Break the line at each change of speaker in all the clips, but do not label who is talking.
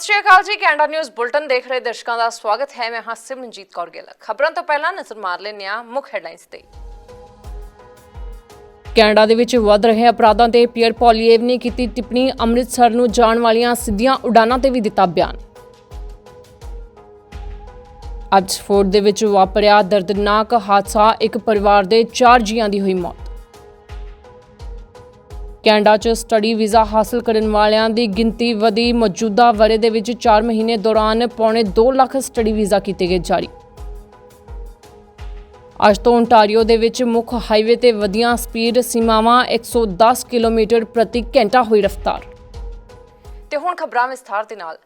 ਸਤਿ ਸ਼੍ਰੀ ਅਕਾਲ ਜੀ, Canada news bulletin ਦੇਖ ਰਹੇ ਦਰਸ਼ਕਾਂ ਦਾ ਸਵਾਗਤ ਹੈ। ਮੈਂ ਹਾਂ ਸਿਮਰਨਜੀਤ ਕੌਰ ਗਿੱਲ। ਖਬਰਾਂ ਤੋਂ ਪਹਿਲਾਂ ਨਜ਼ਰ ਮਾਰ ਲੈਂਦੇ ਹਾਂ ਮੁੱਖ ਹੈਡਲਾਈਨਸ ਤੇ। ਕੈਨੇਡਾ ਦੇ ਵਿੱਚ ਵੱਧ ਰਹੇ ਅਪਰਾਧਾਂ ਤੇ ਪੀਅਰ ਪੋਲੀਏਵ ਨੇ ਕੀਤੀ ਟਿੱਪਣੀ। ਅੰਮ੍ਰਿਤਸਰ ਨੂੰ ਜਾਣ ਵਾਲੀਆਂ ਸਿੱਧੀਆਂ ਉਡਾਨਾਂ ਤੇ ਵੀ ਦਿੱਤਾ ਬਿਆਨ। ਆਕਸਫੋਰਡ ਦੇ ਵਿੱਚ ਵਾਪਰਿਆ ਦਰਦਨਾਕ ਹਾਦਸਾ। ਇੱਕ ਪਰਿਵਾਰ ਦੇ 4 ਜੀਆਂ ਦੀ ਹੋਈ ਮੌਤ। ਕੈਨੇਡਾ 'ਚ ਸਟੱਡੀ ਵੀਜ਼ਾ ਹਾਸਲ ਕਰਨ ਵਾਲਿਆਂ ਦੀ ਗਿਣਤੀ ਵਧੀ। ਮੌਜੂਦਾ ਵਰੇ ਦੇ ਵਿੱਚ 4 ਮਹੀਨੇ ਦੌਰਾਨ ਪੌਣੇ 2 ਲੱਖ ਸਟੱਡੀ ਵੀਜ਼ਾ ਕੀਤੇ ਗਏ ਜਾਰੀ। ਅੱਜ ਤੋਂ ਓਨਟਾਰੀਓ ਦੇ ਵਿੱਚ ਮੁੱਖ ਹਾਈਵੇ ਤੇ ਵਧੀਆਂ ਸਪੀਡ ਸੀਮਾਵਾਂ 110 ਕਿਲੋਮੀਟਰ ਪ੍ਰਤੀ ਘੰਟਾ ਹੋਈ ਰਫ਼ਤਾਰ। ਤੇ ਹੁਣ ਖਬਰਾਂ ਵਿਸਥਾਰ ਦੇ ਨਾਲ।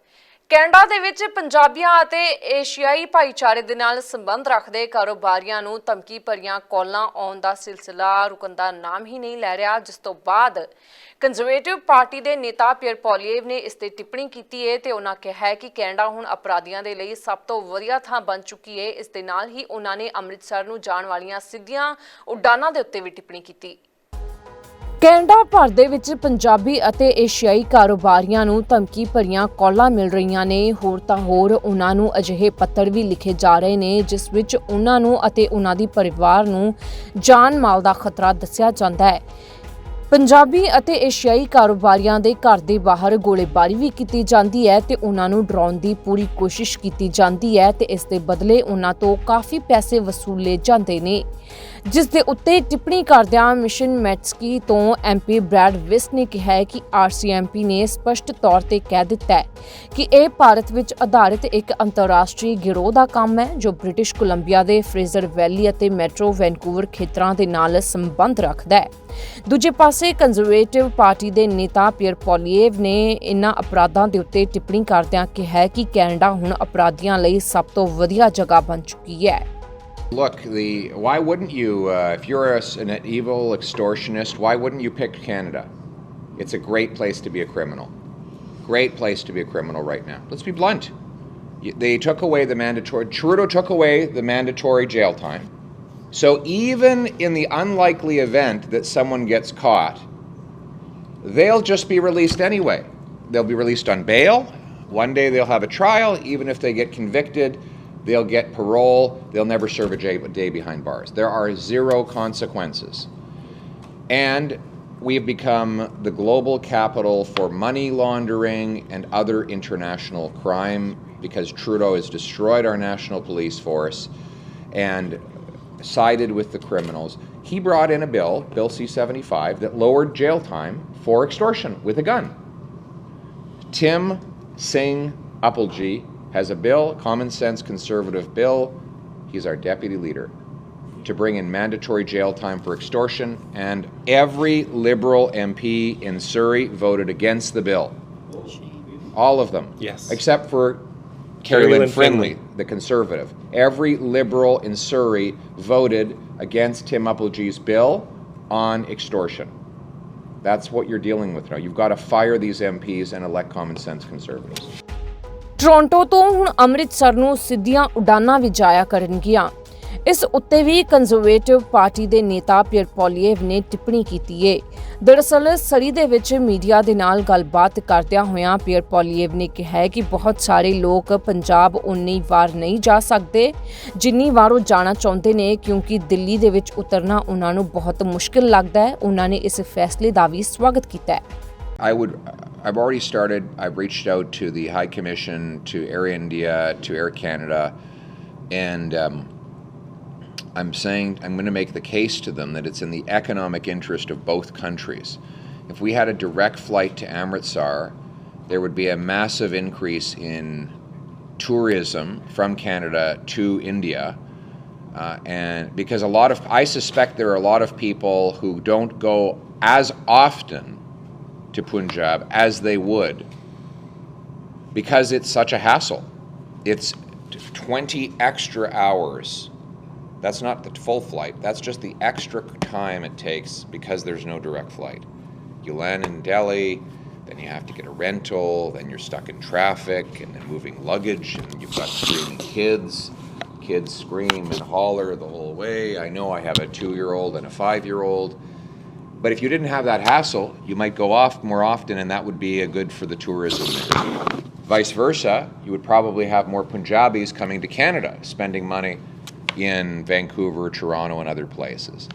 ਕੈਨੇਡਾ ਦੇ ਵਿੱਚ ਪੰਜਾਬੀਆਂ ਅਤੇ ਏਸ਼ੀਆਈ ਭਾਈਚਾਰੇ ਦੇ ਨਾਲ ਸੰਬੰਧ ਰੱਖਦੇ ਕਾਰੋਬਾਰੀਆਂ ਨੂੰ ਧਮਕੀ ਭਰੀਆਂ ਕਾਲਾਂ ਆਉਣ ਦਾ ਸਿਲਸਿਲਾ ਰੁਕਣ ਦਾ ਨਾਮ ਹੀ ਨਹੀਂ ਲੈ ਰਿਹਾ, ਜਿਸ ਤੋਂ ਬਾਅਦ ਕੰਜ਼ਰਵੇਟਿਵ ਪਾਰਟੀ ਦੇ ਨੇਤਾ ਪੀਅਰ ਪੋਲੀਏਵ ਨੇ ਇਸ ਤੇ ਟਿੱਪਣੀ ਕੀਤੀ ਹੈ ਤੇ ਉਹਨਾਂ ਕਿਹਾ ਹੈ ਕਿ ਕੈਨੇਡਾ ਹੁਣ ਅਪਰਾਧੀਆਂ ਦੇ ਲਈ ਸਭ ਤੋਂ ਵਧੀਆ ਥਾਂ ਬਣ ਚੁੱਕੀ ਹੈ ਇਸ ਦੇ ਨਾਲ ਹੀ ਉਹਨਾਂ ਨੇ ਅੰਮ੍ਰਿਤਸਰ ਨੂੰ ਜਾਣ ਵਾਲੀਆਂ ਸਿੱਧੀਆਂ ਉਡਾਨਾਂ ਦੇ ਉੱਤੇ ਵੀ ਟਿੱਪਣੀ ਕੀਤੀ। ਕੈਨੇਡਾ ਭਰ ਦੇ ਵਿੱਚ ਪੰਜਾਬੀ ਅਤੇ ਏਸ਼ੀਆਈ ਕਾਰੋਬਾਰੀਆਂ ਨੂੰ ਧਮਕੀ ਭਰੀਆਂ ਕਾਲਾਂ ਮਿਲ ਰਹੀਆਂ ਨੇ। ਹੋਰ ਤਾਂ ਹੋਰ, ਉਹਨਾਂ ਨੂੰ ਅਜਿਹੇ ਪੱਤਰ ਵੀ ਲਿਖੇ ਜਾ ਰਹੇ ਨੇ, ਜਿਸ ਵਿੱਚ ਉਹਨਾਂ ਨੂੰ ਅਤੇ ਉਹਨਾਂ ਦੀ ਪਰਿਵਾਰ ਨੂੰ ਜਾਨ ਮਾਲ ਦਾ ਖਤਰਾ ਦੱਸਿਆ ਜਾਂਦਾ ਹੈ। ਪੰਜਾਬੀ ਅਤੇ ਏਸ਼ੀਆਈ ਕਾਰੋਬਾਰੀਆਂ ਦੇ ਘਰ ਦੇ ਬਾਹਰ ਗੋਲੀਬਾਰੀ ਵੀ ਕੀਤੀ ਜਾਂਦੀ ਹੈ ਤੇ ਉਹਨਾਂ ਨੂੰ ਡਰਾਉਣ ਦੀ ਪੂਰੀ ਕੋਸ਼ਿਸ਼ ਕੀਤੀ ਜਾਂਦੀ ਹੈ ਤੇ ਇਸ ਦੇ ਬਦਲੇ ਉਹਨਾਂ ਤੋਂ ਕਾਫੀ ਪੈਸੇ ਵਸੂਲੇ ਜਾਂਦੇ ਨੇ। ਜਿਸ ਦੇ ਉੱਤੇ ਟਿੱਪਣੀ ਕਰਦਿਆਂ ਮਿਸ਼ਨ ਮੈਟਸਕੀ ਤੋਂ ਐਮਪੀ ਬ੍ਰੈਡ ਵਿਸ ਨੇ ਕਿਹਾ ਹੈ ਕਿ ਆਰਸੀਐਮਪੀ ਨੇ ਸਪਸ਼ਟ ਤੌਰ ਤੇ ਕਹਿ ਦਿੱਤਾ ਹੈ ਕਿ ਇਹ ਭਾਰਤ ਵਿੱਚ ਆਧਾਰਿਤ ਇੱਕ ਅੰਤਰਰਾਸ਼ਟਰੀ ਗਿਰੋਹ ਦਾ ਕੰਮ ਹੈ, ਜੋ ਬ੍ਰਿਟਿਸ਼ ਕੋਲੰਬੀਆ ਦੇ ਫਰੇਜ਼ਰ ਵੈਲੀ ਅਤੇ ਮੈਟਰੋ ਵੈਨਕੂਵਰ ਖੇਤਰਾਂ ਦੇ ਨਾਲ ਸੰਬੰਧ ਰੱਖਦਾ ਹੈ। ਦੂਜੇ ਪਾਸੇ ਕੰਜ਼ਰਵੇਟਿਵ ਪਾਰਟੀ ਦੇ ਨੇਤਾ ਪੀਅਰ ਪੋਲੀਏਵ ਨੇ ਇਨ੍ਹਾਂ ਅਪਰਾਧਾਂ ਦੇ ਉੱਤੇ ਟਿੱਪਣੀ ਕਰਦਿਆਂ ਕਿਹਾ ਹੈ ਕਿ ਕੈਨੇਡਾ ਹੁਣ ਅਪਰਾਧੀਆਂ ਲਈ ਸਭ ਤੋਂ ਵਧੀਆ ਜਗ੍ਹਾ ਬਣ ਚੁੱਕੀ ਹੈ
Look, the why wouldn't you? Uh, if you're a, an evil extortionist, why wouldn't you pick Canada? It's a great place to be a criminal. Great place to be a criminal right now. Let's be blunt. Y- They took away the mandatory. Trudeau took away the mandatory jail time. So even in the unlikely event that someone gets caught, they'll just be released anyway. They'll be released on bail. One day they'll have a trial. Even if they get convicted, they'll get parole. They'll never serve a day, behind bars. There are zero consequences. And we've become the global capital for money laundering and other international crime because Trudeau has destroyed our national police force and sided with the criminals. He brought in a bill, Bill C 75, that lowered jail time for extortion with a gun. Tim Singh Uppalji has a bill, common sense conservative bill. He's our deputy leader to bring in mandatory jail time for extortion, and every Liberal MP in Surrey voted against the bill. All of them.
Yes.
Except for
Carrie
Carrie Lynn
Lynn
Finley,
Finley
the conservative. Every Liberal in Surrey voted against Tim Uppalji's bill on extortion. That's what you're dealing with now. You've got to fire these MPs and elect common sense conservatives.
Toronto ਤੋਂ ਹੁਣ ਅੰਮ੍ਰਿਤਸਰ ਨੂੰ ਸਿੱਧੀਆਂ ਉਡਾਨਾਂ ਵੀ ਜਾਇਆ ਕਰਨਗੀਆਂ ਇਸ ਉੱਤੇ ਵੀ conservative party ਦੇ ਨੇਤਾ ਪੀਅਰ ਪੋਲੀਏਵ ਨੇ ਟਿੱਪਣੀ ਕੀਤੀ ਏ ਦਰਅਸਲ ਸਰੀ ਦੇ ਵਿੱਚ ਮੀਡੀਆ ਦੇ ਨਾਲ ਗੱਲਬਾਤ ਕਰਦਿਆਂ ਹੋਇਆਂ ਪੀਅਰ ਪੋਲੀਏਵ ਨੇ ਕਿਹਾ ਕਿ ਬਹੁਤ ਸਾਰੇ ਲੋਕ ਪੰਜਾਬ ਉਨੀ ਵਾਰ ਨਹੀਂ ਜਾ ਸਕਦੇ ਜਿੰਨੀ ਵਾਰ ਉਹ ਜਾਣਾ ਚਾਹੁੰਦੇ ਨੇ ਕਿਉਂਕਿ ਦਿੱਲੀ ਦੇ ਵਿੱਚ ਉਤਰਨਾ ਉਹਨਾਂ ਨੂੰ ਬਹੁਤ ਮੁਸ਼ਕਿਲ ਲੱਗਦਾ ਹੈ ਉਹਨਾਂ ਨੇ ਇਸ ਫੈਸਲੇ ਦਾ ਵੀ ਸਵਾਗਤ ਕੀਤਾ ਹੈ
I would. I've already started. I've reached out to the High Commission, to Air India, to Air Canada, and um, I'm saying I'm going to make the case to them that it's in the economic interest of both countries. If we had a direct flight to Amritsar, there would be a massive increase in tourism from Canada to India. Uh, and because a lot of, I suspect there are a lot of people who don't go as often to Punjab as they would because it's such a hassle. It's 20 extra hours. That's not the full flight, that's just the extra time it takes because there's no direct flight. You land in Delhi, then you have to get a rental, then you're stuck in traffic, and then moving luggage, and you've got screaming kids. Kids scream and holler the whole way. I know I have a two year old and a five year old. But if you didn't have that hassle, you might go off more often, and that would be a good for the tourism. Vice versa, you would probably have more Punjabis coming to Canada, spending money in Vancouver, Toronto, and other places.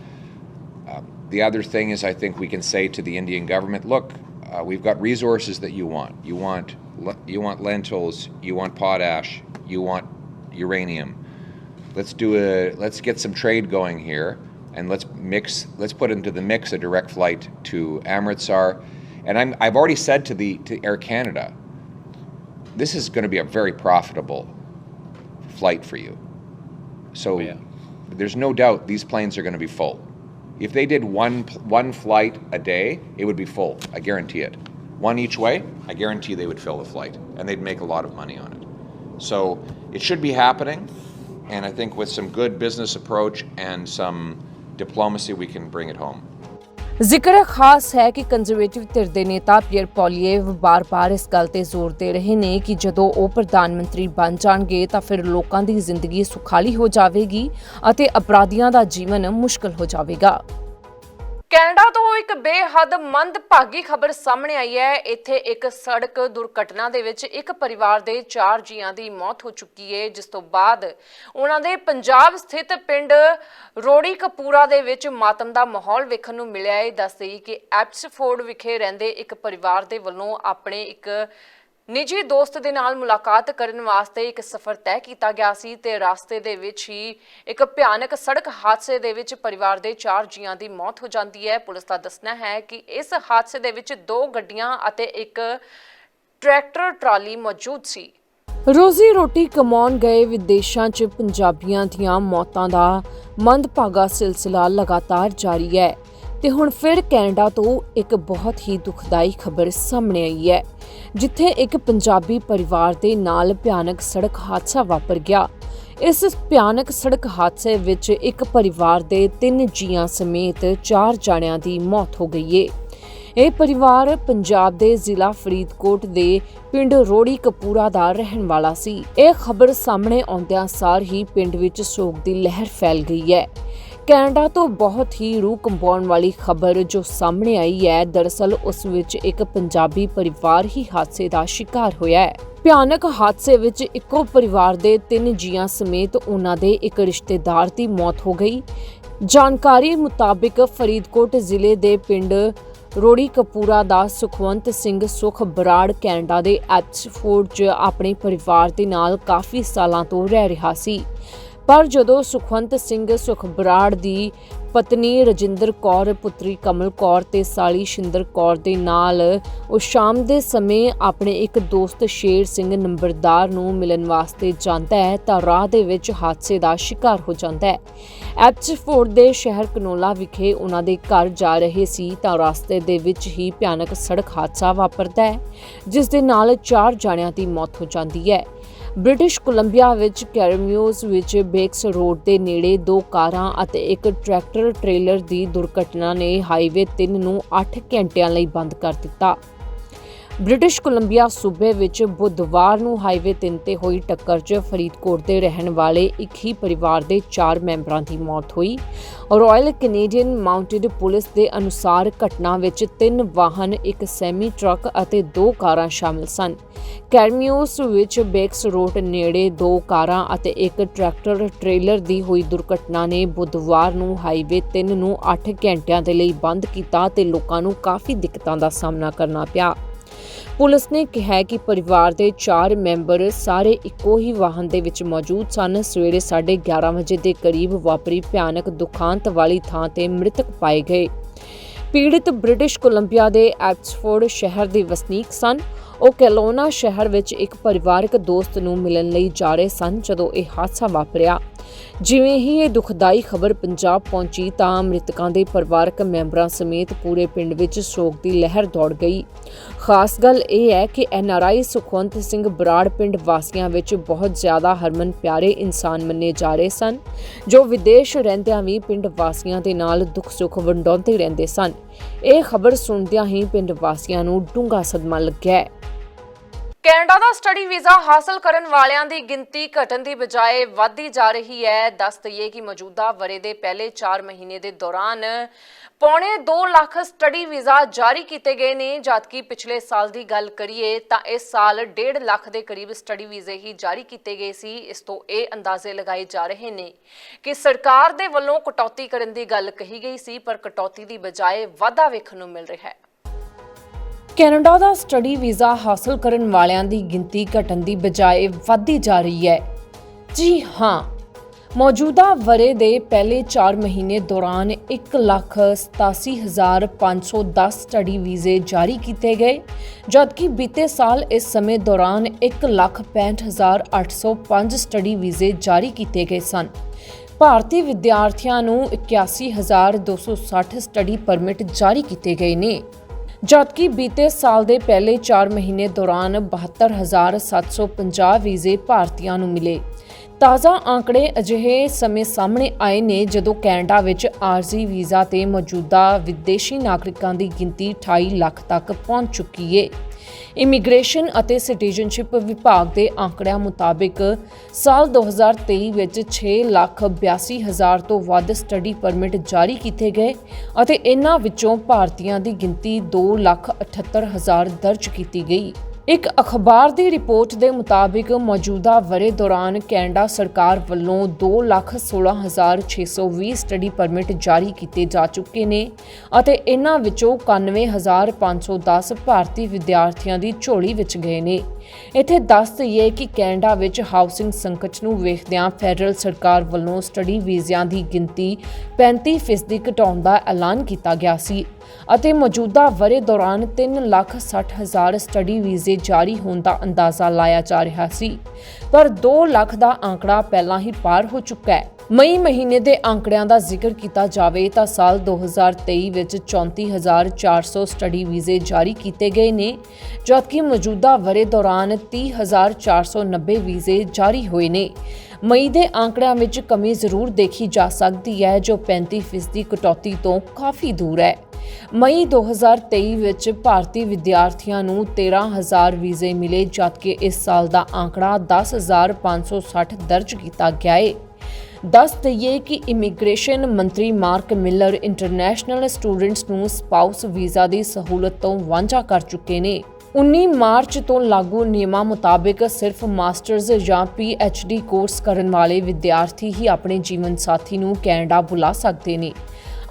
Um, the other thing is, I think we can say to the Indian government, look, uh, we've got resources that you want. You want you want lentils, you want potash, you want uranium. Let's do a let's get some trade going here, and let's mix let's put into the mix a direct flight to Amritsar. And I'm, I've already said to the to Air Canada, this is going to be a very profitable flight for you. So
Oh, yeah.
there's no doubt these planes are going to be full. If they did one one flight a day, it would be full. I guarantee it. One each way, I guarantee they would fill the flight, and they'd make a lot of money on it. So it should be happening, and I think with some good business approach and some diplomacy, we can bring it home.
ਜ਼ਿਕਰ ਖਾਸ ਹੈ ਕਿ conservative ਧਿਰ ਦੇ ਨੇਤਾ peer ਪੋਲੀਏਵ ਬਾਰ-ਬਾਰ ਇਸ ਗੱਲ ਤੇ ਜ਼ੋਰ ਦੇ ਰਹੇ ਨੇ ਕਿ ਜਦੋਂ ਉਹ ਪ੍ਰਧਾਨ ਮੰਤਰੀ ਬਣ ਜਾਣਗੇ ਤਾਂ ਫਿਰ ਲੋਕਾਂ ਦੀ ਜ਼ਿੰਦਗੀ ਸੁਖਾਲੀ ਹੋ ਜਾਵੇਗੀ ਅਤੇ ਅਪਰਾਧੀਆਂ ਦਾ ਜੀਵਨ ਮੁਸ਼ਕਲ ਹੋ ਜਾਵੇਗਾ। ਕੈਨੇਡਾ ਤੋਂ ਇੱਕ ਬੇਹੱਦ ਮੰਦਭਾਗੀ ਖਬਰ ਸਾਹਮਣੇ ਆਈ ਹੈ। ਇੱਥੇ ਇੱਕ ਸੜਕ ਦੁਰਘਟਨਾ ਦੇ ਵਿੱਚ ਇੱਕ ਪਰਿਵਾਰ ਦੇ 4 ਜੀਆਂ ਦੀ ਮੌਤ ਹੋ ਚੁੱਕੀ ਹੈ, ਜਿਸ ਤੋਂ ਬਾਅਦ ਉਹਨਾਂ ਦੇ ਪੰਜਾਬ ਸਥਿਤ ਪਿੰਡ ਰੋੜੀ ਕਪੂਰਾ ਦੇ ਵਿੱਚ ਮਾਤਮ ਦਾ ਮਾਹੌਲ ਵੇਖਣ ਨੂੰ ਮਿਲਿਆ ਹੈ। ਦੱਸਦੇ ਕਿ ਐਪਸਫੋਰਡ ਵਿਖੇ ਰਹਿੰਦੇ ਇੱਕ ਪਰਿਵਾਰ ਦੇ ਵੱਲੋਂ ਆਪਣੇ ਇੱਕ ਨਿੱਜੀ ਦੋਸਤ ਦੇ ਨਾਲ ਮੁਲਾਕਾਤ ਕਰਨ ਵਾਸਤੇ ਇੱਕ ਸਫ਼ਰ ਤੈਅ ਕੀਤਾ ਗਿਆ ਸੀ ਤੇ ਰਸਤੇ ਦੇ ਵਿੱਚ ਹੀ ਇੱਕ ਭਿਆਨਕ ਸੜਕ ਹਾਦਸੇ ਦੇ ਵਿੱਚ ਪਰਿਵਾਰ ਦੇ 4 ਜੀਆਂ ਦੀ ਮੌਤ ਹੋ ਜਾਂਦੀ ਹੈ। ਪੁਲਿਸ ਦਾ ਦੱਸਣਾ ਹੈ ਕਿ ਇਸ ਹਾਦਸੇ ਦੇ ਵਿੱਚ ਦੋ ਗੱਡੀਆਂ ਅਤੇ ਇੱਕ ਟਰੈਕਟਰ ਟਰਾਲੀ ਮੌਜੂਦ ਸੀ। ਰੋਜ਼ੀ ਰੋਟੀ ਕਮਾਉਣ ਗਏ ਵਿਦੇਸ਼ਾਂ 'ਚ ਪੰਜਾਬੀਆਂ ਦੀਆਂ ਮੌਤਾਂ ਦਾ ਮੰਦਭਾਗਾ ਸਿਲਸਿਲਾ ਲਗਾਤਾਰ ਜਾਰੀ ਹੈ ਤੇ ਹੁਣ ਫਿਰ ਕੈਨੇਡਾ ਤੋਂ ਇੱਕ ਬਹੁਤ ਹੀ ਦੁਖਦਾਈ ਖਬਰ ਸਾਹਮਣੇ ਆਈ ਹੈ। ਜਿੱਥੇ ਇੱਕ ਪੰਜਾਬੀ ਪਰਿਵਾਰ ਦੇ ਨਾਲ ਭਿਆਨਕ ਸੜਕ ਹਾਦਸਾ ਵਾਪਰ ਗਿਆ। ਇਸ ਭਿਆਨਕ ਸੜਕ ਹਾਦਸੇ ਵਿੱਚ ਇੱਕ ਪਰਿਵਾਰ ਦੇ ਤਿੰਨ ਜੀਆਂ ਸਮੇਤ ਚਾਰ ਜਣਿਆਂ ਦੀ ਮੌਤ ਹੋ ਗਈ ਏ। ਇਹ ਪਰਿਵਾਰ ਪੰਜਾਬ ਦੇ ਜ਼ਿਲ੍ਹਾ ਫਰੀਦਕੋਟ ਦੇ ਪਿੰਡ ਰੋੜੀ ਕਪੂਰਾ ਦਾ ਰਹਿਣ ਵਾਲਾ ਸੀ। ਇਹ ਖਬਰ ਸਾਹਮਣੇ ਆਉਂਦਿਆਂ ਸਾਰ ਹੀ ਪਿੰਡ ਵਿੱਚ ਸੋਗ ਦੀ ਲਹਿਰ ਫੈਲ ਗਈ ਹੈ। ਕੈਨੇਡਾ ਤੋਂ ਬਹੁਤ ਹੀ ਰੂਹ ਕੰਬਾਉਣ ਵਾਲੀ ਖਬਰ ਜੋ ਸਾਹਮਣੇ ਆਈ ਹੈ, ਦਰਅਸਲ ਉਸ ਵਿੱਚ ਇੱਕ ਪੰਜਾਬੀ ਪਰਿਵਾਰ ਹੀ ਹਾਦਸੇ ਦਾ ਸ਼ਿਕਾਰ ਹੋਇਆ ਹੈ। ਭਿਆਨਕ ਹਾਦਸੇ ਵਿੱਚ ਇੱਕੋ ਪਰਿਵਾਰ ਦੇ ਤਿੰਨ ਜੀਆਂ ਸਮੇਤ ਉਹਨਾਂ ਦੇ ਇੱਕ ਰਿਸ਼ਤੇਦਾਰ ਦੀ ਮੌਤ ਹੋ ਗਈ। ਜਾਣਕਾਰੀ ਮੁਤਾਬਿਕ ਫਰੀਦਕੋਟ ਜ਼ਿਲ੍ਹੇ ਦੇ ਪਿੰਡ ਰੋੜੀ ਕਪੂਰਾ ਦਾ ਸੁਖਵੰਤ ਸਿੰਘ ਸੁਖ ਬਰਾੜ ਕੈਨੇਡਾ ਦੇ ਐਪਸਫੋਰਡ 'ਚ ਆਪਣੇ ਪਰਿਵਾਰ ਦੇ ਨਾਲ ਕਾਫੀ ਸਾਲਾਂ ਤੋਂ ਰਹਿ ਰਿਹਾ ਸੀ। ਪਰ ਜਦੋਂ ਸੁਖਵੰਤ ਸਿੰਘ ਸੁਖਬਰਾੜ ਦੀ ਪਤਨੀ ਰਜਿੰਦਰ ਕੌਰ, ਪੁੱਤਰੀ ਕਮਲ ਕੌਰ ਤੇ ਸਾਲੀ ਸ਼ਿੰਦਰ ਕੌਰ ਦੇ ਨਾਲ ਉਹ ਸ਼ਾਮ ਦੇ ਸਮੇਂ ਆਪਣੇ ਇੱਕ ਦੋਸਤ ਸ਼ੇਰ ਸਿੰਘ ਨੰਬਰਦਾਰ ਨੂੰ ਮਿਲਣ ਵਾਸਤੇ ਜਾਂਦਾ ਹੈ ਤਾਂ ਰਾਹ ਦੇ ਵਿੱਚ ਹਾਦਸੇ ਦਾ ਸ਼ਿਕਾਰ ਹੋ ਜਾਂਦਾ ਹੈ। ਐਪਸਫੋਰਡ ਦੇ ਸ਼ਹਿਰ ਕਨੋਲਾ ਵਿਖੇ ਉਹਨਾਂ ਦੇ ਘਰ ਜਾ ਰਹੇ ਸੀ ਤਾਂ ਰਸਤੇ ਦੇ ਵਿੱਚ ਹੀ ਭਿਆਨਕ ਸੜਕ ਹਾਦਸਾ ਵਾਪਰਦਾ ਹੈ, ਜਿਸ ਦੇ ਨਾਲ ਚਾਰ ਜਾਣਿਆਂ ਦੀ ਮੌਤ ਹੋ ਜਾਂਦੀ ਹੈ। ਬ੍ਰਿਟਿਸ਼ ਕੋਲੰਬੀਆ ਵਿੱਚ ਕੈਰਮਿਊਜ਼ ਵਿੱਚ ਬੇਕਸ ਰੋਡ ਦੇ ਨੇੜੇ ਦੋ ਕਾਰਾਂ ਅਤੇ ਇੱਕ ਟਰੈਕਟਰ ਟ੍ਰੇਲਰ ਦੀ ਦੁਰਘਟਨਾ ਨੇ ਹਾਈਵੇ 3 ਨੂੰ 8 ਘੰਟਿਆਂ ਲਈ ਬੰਦ ਕਰ ਦਿੱਤਾ। ਬ੍ਰਿਟਿਸ਼ ਕੋਲੰਬੀਆ ਸੂਬੇ ਵਿੱਚ ਬੁੱਧਵਾਰ ਨੂੰ ਹਾਈਵੇ 3 ਤੇ ਹੋਈ ਟੱਕਰ 'ਚ ਫਰੀਦਕੋਟ ਦੇ ਰਹਿਣ ਵਾਲੇ ਇੱਕ ਹੀ ਪਰਿਵਾਰ ਦੇ 4 ਮੈਂਬਰਾਂ ਦੀ ਮੌਤ ਹੋਈ। ਰਾਇਲ ਕੈਨੇਡੀਅਨ ਮਾਊਂਟਡ ਪੁਲਿਸ ਦੇ ਅਨੁਸਾਰ ਘਟਨਾ ਵਿੱਚ ਤਿੰਨ ਵਾਹਨ, ਇੱਕ ਸੈਮੀ ਟਰੱਕ ਅਤੇ ਦੋ ਕਾਰਾਂ ਸ਼ਾਮਲ ਸਨ। ਕੈਰਮਿਊਸ ਵਿੱਚ ਬੇਕਸ ਰੋਡ ਨੇੜੇ ਦੋ ਕਾਰਾਂ ਅਤੇ ਇੱਕ ਟਰੈਕਟਰ, ਟ੍ਰੇਲਰ ਦੀ ਹੋਈ ਦੁਰਘਟਨਾ ਨੇ ਬੁੱਧਵਾਰ ਨੂੰ ਹਾਈਵੇ 3 ਨੂੰ 8 ਘੰਟਿਆਂ ਦੇ ਲਈ ਬੰਦ ਕੀਤਾ ਤੇ ਲੋਕਾਂ ਨੂੰ ਕਾਫੀ ਦਿੱਕਤਾਂ ਦਾ ਸਾਹਮਣਾ ਕਰਨਾ ਪਿਆ। ਪੁਲਿਸ ਨੇ ਕਿਹਾ ਕਿ ਪਰਿਵਾਰ ਦੇ 4 ਮੈਂਬਰ ਸਾਰੇ ਇੱਕੋ ਹੀ ਵਾਹਨ ਦੇ ਵਿੱਚ ਮੌਜੂਦ ਸਨ। ਸਵੇਰੇ 11:30 ਵਜੇ ਦੇ ਕਰੀਬ ਵਾਪਰੀ ਭਿਆਨਕ ਦੁਖਾਂਤ ਵਾਲੀ ਥਾਂ ਤੇ ਮ੍ਰਿਤਕ ਪਾਏ ਗਏ। ਪੀੜਿਤ ਬ੍ਰਿਟਿਸ਼ ਕੋਲੰਬੀਆ ਦੇ ਐਕਸਫੋਰਡ ਸ਼ਹਿਰ ਦੇ ਵਸਨੀਕ ਸਨ। ਉਹ ਕੈਲੋਨਾ ਸ਼ਹਿਰ ਵਿੱਚ ਇੱਕ ਪਰਿਵਾਰਕ ਦੋਸਤ ਨੂੰ ਮਿਲਣ ਲਈ ਜਾ ਰਹੇ ਸਨ ਜਦੋਂ ਇਹ ਹਾਦਸਾ ਵਾਪਰਿਆ। ਜਿਵੇਂ ਹੀ ਇਹ ਦੁਖਦਾਈ ਖਬਰ ਪੰਜਾਬ ਪਹੁੰਚੀ ਤਾਂ ਮ੍ਰਿਤਕਾਂ ਦੇ ਪਰਿਵਾਰਕ ਮੈਂਬਰਾਂ ਸਮੇਤ ਪੂਰੇ ਪਿੰਡ ਵਿੱਚ ਸੋਗ ਦੀ ਲਹਿਰ ਦੌੜ ਗਈ। ਖਾਸ ਗੱਲ ਇਹ ਹੈ ਕਿ N R I Sukhwant Singh Brar ਪਿੰਡ ਵਾਸੀਆਂ ਵਿੱਚ ਬਹੁਤ ਜ਼ਿਆਦਾ ਹਰਮਨ ਪਿਆਰੇ ਇਨਸਾਨ ਮੰਨੇ ਜਾ ਰਹੇ ਸਨ, ਜੋ ਵਿਦੇਸ਼ ਰਹਿੰਦਿਆਂ ਵੀ ਪਿੰਡ ਵਾਸੀਆਂ ਦੇ ਨਾਲ ਦੁੱਖ ਸੁੱਖ ਵੰਡਾਉਂਦੇ ਰਹਿੰਦੇ ਸਨ। ਇਹ ਖਬਰ ਸੁਣਦਿਆਂ ਹੀ ਪਿੰਡ ਵਾਸੀਆਂ ਨੂੰ ਡੂੰਘਾ ਸਦਮਾ ਲੱਗਿਆ ਕੈਨੇਡਾ ਦਾ ਸਟੱਡੀ ਵੀਜ਼ਾ ਹਾਸਲ ਕਰਨ ਵਾਲਿਆਂ ਦੀ ਗਿਣਤੀ ਘਟਣ ਦੀ ਬਜਾਏ ਵਧਦੀ ਜਾ ਰਹੀ ਹੈ। ਦੱਸ ਦਈਏ ਕਿ ਮੌਜੂਦਾ ਵਰੇ ਦੇ ਪਹਿਲੇ 4 ਮਹੀਨੇ ਦੇ ਦੌਰਾਨ ਪੌਣੇ 2 ਲੱਖ ਸਟੱਡੀ ਵੀਜ਼ਾ ਜਾਰੀ ਕੀਤੇ ਗਏ ਨੇ। ਜਦਕਿ ਪਿਛਲੇ ਸਾਲ ਦੀ ਗੱਲ ਕਰੀਏ ਤਾਂ ਇਸ ਸਾਲ 1.5 ਲੱਖ ਦੇ ਕਰੀਬ ਸਟੱਡੀ ਵੀਜ਼ੇ ਹੀ ਜਾਰੀ ਕੀਤੇ ਗਏ ਸੀ। ਇਸ ਤੋਂ ਇਹ ਅੰਦਾਜ਼ੇ ਲਗਾਏ ਜਾ ਰਹੇ ਨੇ ਕਿ ਸਰਕਾਰ ਦੇ ਵੱਲੋਂ ਕਟੌਤੀ ਕਰਨ ਦੀ ਗੱਲ ਕਹੀ ਗਈ ਸੀ, ਪਰ ਕਟੌਤੀ ਦੀ ਬਜਾਏ ਵਾਧਾ ਵੇਖਣ ਨੂੰ ਮਿਲ ਰਿਹਾ ਹੈ। ਕੈਨੇਡਾ ਦਾ ਸਟੱਡੀ ਵੀਜ਼ਾ ਹਾਸਲ ਕਰਨ ਵਾਲਿਆਂ ਦੀ ਗਿਣਤੀ ਘਟਣ ਦੀ ਬਜਾਏ ਵਧਦੀ ਜਾ ਰਹੀ ਹੈ। ਜੀ ਹਾਂ, ਮੌਜੂਦਾ ਵਰੇ ਦੇ ਪਹਿਲੇ 4 ਮਹੀਨੇ ਦੌਰਾਨ 187510 ਸਟੱਡੀ ਵੀਜ਼ੇ ਜਾਰੀ ਕੀਤੇ ਗਏ, ਜਦਕਿ ਬੀਤੇ ਸਾਲ ਇਸ ਸਮੇਂ ਦੌਰਾਨ 165805 ਸਟੱਡੀ ਵੀਜ਼ੇ ਜਾਰੀ ਕੀਤੇ ਗਏ ਸਨ। ਭਾਰਤੀ ਵਿਦਿਆਰਥੀਆਂ ਨੂੰ 81260 ਸਟੱਡੀ ਪਰਮਿਟ ਜਾਰੀ ਕੀਤੇ ਗਏ ਨੇ। ਜਦਕਿ ਬੀਤੇ ਸਾਲ ਦੇ ਪਹਿਲੇ 4 ਮਹੀਨੇ ਦੌਰਾਨ 72750 ਵੀਜ਼ੇ ਭਾਰਤੀਆਂ ਨੂੰ ਮਿਲੇ। ਤਾਜ਼ਾ ਆંકੜੇ ਅਜਿਹੇ ਸਮੇਂ ਸਾਹਮਣੇ ਆਏ ਨੇ ਜਦੋਂ ਕੈਨੇਡਾ ਵਿੱਚ ਆਰਜ਼ੀ ਵੀਜ਼ਾ ਤੇ ਮੌਜੂਦਾ ਵਿਦੇਸ਼ੀ ਨਾਗਰਿਕਾਂ ਦੀ ਗਿਣਤੀ 28 ਲੱਖ ਤੱਕ ਪਹੁੰਚ ਚੁੱਕੀ ਹੈ ਇਮੀਗ੍ਰੇਸ਼ਨ ਅਤੇ ਸਿਟੀਜ਼ਨਸ਼ਿਪ ਵਿਭਾਗ ਦੇ ਆંકੜਿਆਂ ਮੁਤਾਬਿਕ ਸਾਲ 2023 ਵਿੱਚ 6 ਲੱਖ 82 ਹਜ਼ਾਰ ਤੋਂ ਵੱਧ ਸਟੱਡੀ ਪਰਮਿਟ ਜਾਰੀ ਕੀਤੇ ਗਏ ਅਤੇ ਇਨ੍ਹਾਂ ਵਿੱਚੋਂ ਭਾਰਤੀਆਂ ਦੀ ਗਿਣਤੀ 2 ਲੱਖ 78 ਹਜ਼ਾਰ ਦਰਜ ਕੀਤੀ ਗਈ। ਇੱਕ ਅਖਬਾਰ ਦੀ ਰਿਪੋਰਟ ਦੇ ਮੁਤਾਬਿਕ ਮੌਜੂਦਾ ਵਰੇ ਦੌਰਾਨ ਕੈਨੇਡਾ ਸਰਕਾਰ ਵੱਲੋਂ 216620 ਸਟੱਡੀ ਪਰਮਿਟ ਜਾਰੀ ਕੀਤੇ ਜਾ ਚੁੱਕੇ ਨੇ ਅਤੇ ਇਹਨਾਂ ਵਿੱਚੋਂ 91510 ਭਾਰਤੀ ਵਿਦਿਆਰਥੀਆਂ ਦੀ ਝੋਲੀ ਵਿੱਚ ਗਏ ਨੇ। ਇੱਥੇ ਦੱਸ ਦਈਏ ਕਿ ਕੈਨੇਡਾ ਵਿੱਚ ਹਾਊਸਿੰਗ ਸੰਕਟ ਨੂੰ ਵੇਖਦਿਆਂ ਫੈਡਰਲ ਸਰਕਾਰ ਵੱਲੋਂ ਸਟੱਡੀ ਵੀਜ਼ਿਆਂ ਦੀ ਗਿਣਤੀ 35% ਘਟਾਉਣ ਦਾ ਐਲਾਨ ਕੀਤਾ ਗਿਆ ਸੀ ਅਤੇ ਮੌਜੂਦਾ ਵਰੇ ਦੌਰਾਨ 3 ਲੱਖ 60 ਹਜ਼ਾਰ ਸਟੱਡੀ ਵੀਜ਼ੇ ਜਾਰੀ ਹੋਣ ਦਾ ਅੰਦਾਜ਼ਾ ਲਾਇਆ ਜਾ ਰਿਹਾ ਸੀ। ਪਰ 2 ਲੱਖ ਦਾ ਆંકੜਾ ਪਹਿਲਾਂ ਹੀ ਪਾਰ ਹੋ ਚੁੱਕਾ ਹੈ। ਮਈ ਮਹੀਨੇ ਦੇ ਅੰਕੜਿਆਂ ਦਾ ਜ਼ਿਕਰ ਕੀਤਾ ਜਾਵੇ ਤਾਂ ਸਾਲ 2023 ਵਿੱਚ 34400 ਸਟੱਡੀ ਵੀਜ਼ੇ ਜਾਰੀ ਕੀਤੇ ਗਏ ਨੇ, ਜਦਕਿ ਮੌਜੂਦਾ ਵਰੇ ਦੌਰਾਨ 30490 ਵੀਜ਼ੇ ਜਾਰੀ ਹੋਏ ਨੇ। ਮਈ ਦੇ ਆંકੜਿਆਂ ਵਿੱਚ ਕਮੀ ਜ਼ਰੂਰ ਦੇਖੀ ਜਾ ਸਕਦੀ ਹੈ, ਜੋ 35% ਕਟੌਤੀ ਤੋਂ ਕਾਫੀ ਦੂਰ ਹੈ। ਮਈ 2023 ਵਿੱਚ ਭਾਰਤੀ ਵਿਦਿਆਰਥੀਆਂ ਨੂੰ 13000 ਵੀਜ਼ੇ ਮਿਲੇ ਜਦਕਿ ਇਸ ਸਾਲ ਦਾ ਆંકੜਾ 10560 ਦਰਜ ਕੀਤਾ ਗਿਆ ਹੈ ਦੱਸ ਦਈਏ ਕਿ ਇਮੀਗ੍ਰੇਸ਼ਨ ਮੰਤਰੀ ਮਾਰਕ ਮਿਲਰ ਇੰਟਰਨੈਸ਼ਨਲ ਸਟੂਡੈਂਟਸ ਨੂੰ ਸਪਾਊਸ ਵੀਜ਼ਾ ਦੀ ਸਹੂਲਤ ਤੋਂ ਵਾਂਝਾ ਕਰ ਚੁੱਕੇ ਨੇ। 19 ਮਾਰਚ ਤੋਂ ਲਾਗੂ ਨਿਯਮਾਂ ਮੁਤਾਬਿਕ ਸਿਰਫ ਮਾਸਟਰਜ਼ ਜਾਂ ਡੀ ਕੋਰਸ ਕਰਨ ਵਾਲੇ ਵਿਦਿਆਰਥੀ ਹੀ ਆਪਣੇ ਜੀਵਨ ਸਾਥੀ ਨੂੰ ਕੈਨੇਡਾ ਬੁਲਾ ਸਕਦੇ ਨੇ।